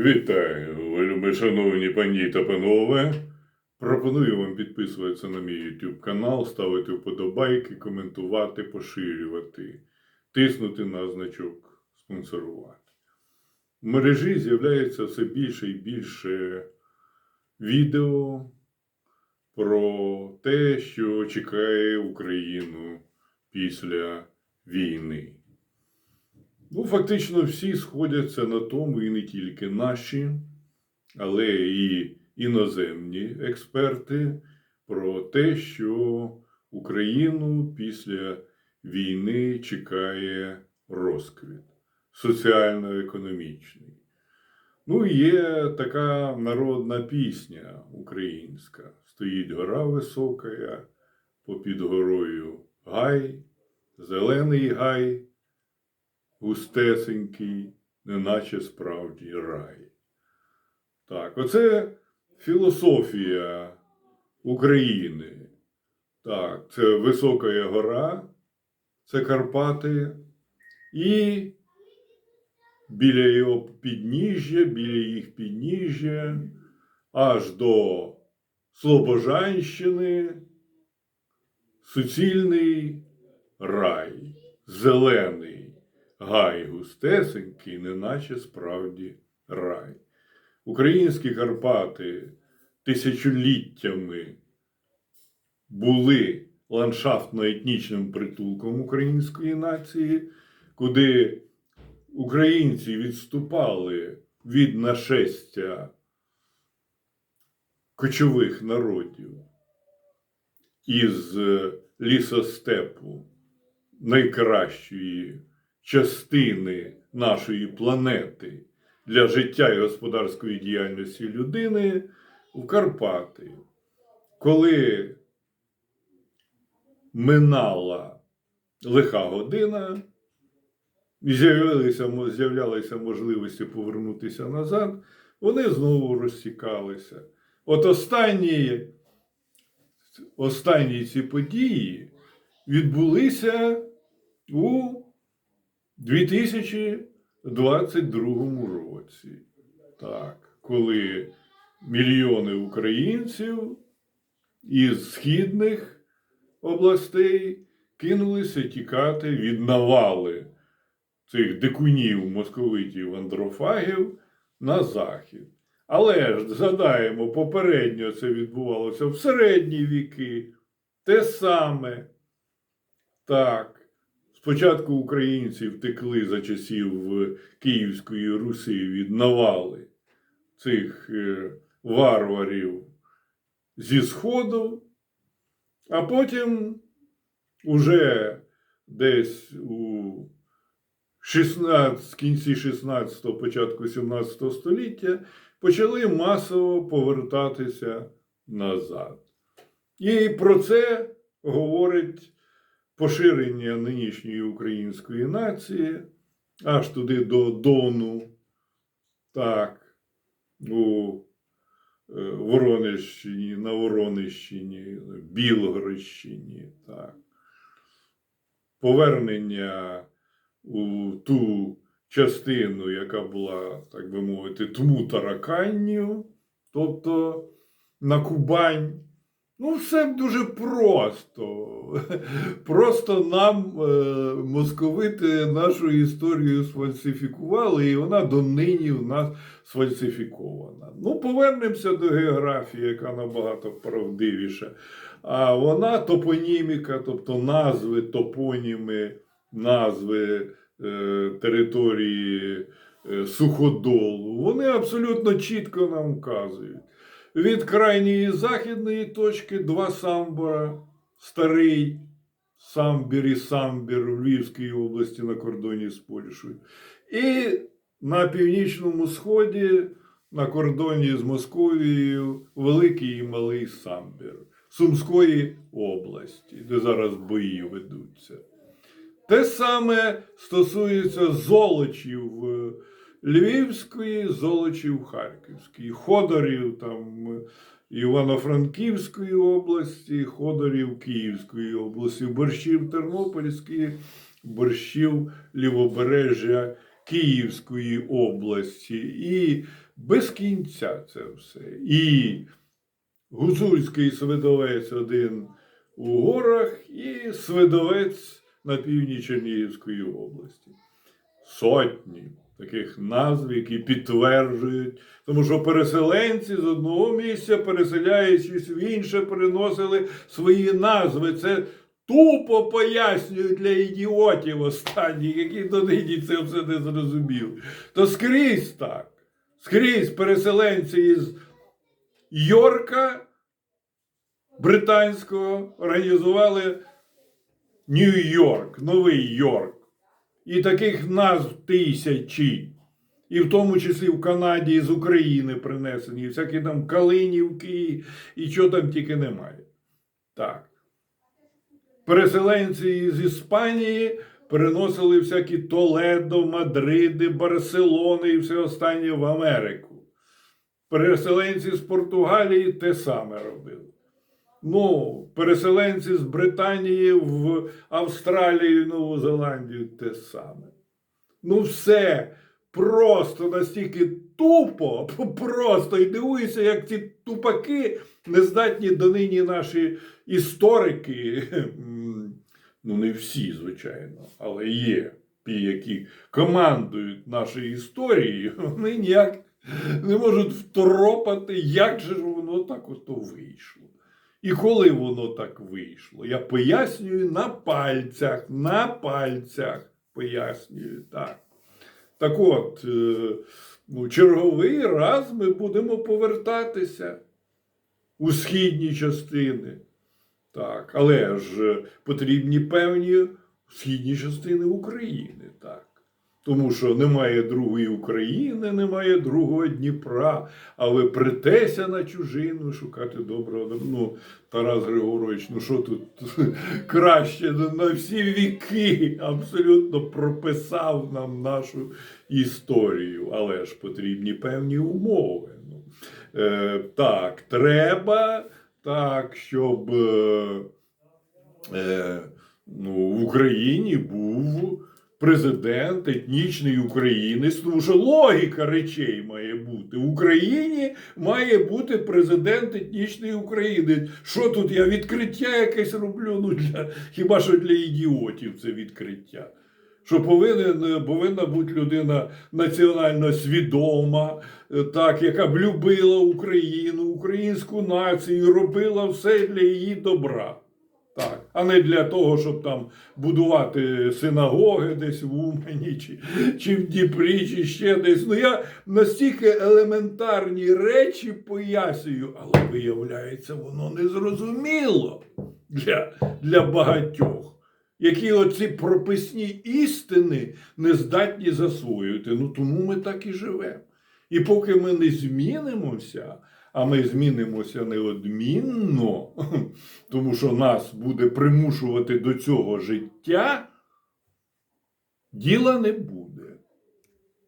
Вітаю, вельми шановні пані та панове. Пропоную вам підписуватися на мій YouTube канал, ставити вподобайки, коментувати, поширювати, тиснути на значок спонсорувати. В мережі з'являється все більше і більше відео про те, що чекає Україну після війни. Ну, фактично, всі сходяться на тому, і не тільки наші, але і іноземні експерти про те, що Україну після війни чекає розквіт соціально-економічний. Ну, є така народна пісня українська. Стоїть гора висока, попід горою гай, зелений гай густесенький, неначе справді рай. Так, оце філософія України. Так, це висока гора, це Карпати, і біля його підніжжя, біля їх підніжжя, аж до Слобожанщини, суцільний рай, зелений гай густесенький, неначе справді рай. Українські Карпати тисячоліттями були ландшафтно-етнічним притулком української нації, куди українці відступали від нашестя кочових народів із лісостепу найкращої частини нашої планети для життя і господарської діяльності людини в Карпати. Коли минала лиха година, і з'являлися можливості повернутися назад, вони знову розсікалися. От останні, останні ці події відбулися у 2022 році. Так, коли мільйони українців із східних областей кинулися тікати від навали цих дикунів, московитів, андрофагів на захід. Але ж згадаємо, попередньо це відбувалося в середні віки. Те саме. Так. Спочатку українці втекли за часів Київської Руси від навали цих е, варварів зі Сходу, а потім уже десь у 16, кінці 16-го, початку 17 століття почали масово повертатися назад. І про це говорить поширення нинішньої української нації аж туди до Дону, так, у е, Воронежщині, на Воронежщині, Білгородщині, так. Повернення у ту частину, яка була, так би мовити, тму тараканню, тобто на Кубань. Ну, все дуже просто. Просто нам е, московити нашу історію сфальсифікували, і вона донині в нас сфальсифікована. Ну, повернемося до географії, яка набагато правдивіша. А вона топоніміка, тобто назви, топоніми, назви е, території е, суходолу, вони абсолютно чітко нам вказують від крайньої західної точки два самбора, старий самбір і самбір у Львівській області на кордоні з Польщею. І на північному сході, на кордоні з Московією, великий і малий самбір Сумської області, де зараз бої ведуться. Те саме стосується золочів Львівської, золочів Харківської, Ходорів там Івано-Франківської області, Ходорів Київської області, борщів Тернопільської, борщів Лівобережжя Київської області, і без кінця це все. І Гуцульський свидовець один у горах, і свидовець на півдні Чернігівської області. Сотні таких назв, які підтверджують, тому що переселенці з одного місця, переселяючись в інше, переносили свої назви. Це тупо пояснюють для ідіотів останніх, які донині це все не зрозуміли. То скрізь так. Скрізь переселенці із Йорка британського організували Нью-Йорк, Новий Йорк. І таких назв тисячі. І в тому числі в Канаді з України принесені, і всякі там Калинівки, і чого там тільки немає. Так. Переселенці з Іспанії переносили всякі Толедо, Мадриди, Барселони і все останнє в Америку. Переселенці з Португалії те саме робили. Ну, переселенці з Британії в Австралію і Нову Зеландію те саме. Ну, все просто настільки тупо, просто і дивуюся, як ці тупаки нездатні донині наші історики. Ну, не всі, звичайно, але є ті, які командують нашою історією, вони ніяк не можуть второпати, як же ж воно так ото вийшло. І коли воно так вийшло, я пояснюю на пальцях, на пальцях пояснюю так. Так от, е, ну, черговий раз ми будемо повертатися у східні частини. Так, але ж потрібні певні східні частини України, так. Тому що немає другої України, немає другого Дніпра, а ви притеся на чужину шукати доброго. Ну, Тарас Григорович, ну що тут краще на всі віки абсолютно прописав нам нашу історію, але ж потрібні певні умови. Ну, е, так, треба так, щоб е, е, ну, в Україні був президент етнічний українець, тому що логіка речей має бути. В Україні має бути президент етнічний українець. Що тут я відкриття якесь роблю? Ну, для, хіба що для ідіотів це відкриття. Що повинен, повинна бути людина національно свідома, так, яка б любила Україну, українську націю, робила все для її добра. А не для того, щоб там будувати синагоги десь в Умані, чи, чи в Дніпрі, чи ще десь. Ну я настільки елементарні речі пояснюю, але виявляється, воно незрозуміло для, для багатьох, які оці прописні істини не здатні засвоювати. Ну тому ми так і живемо. І поки ми не змінимося, а ми змінимося неодмінно, тому що нас буде примушувати до цього життя, діла не буде.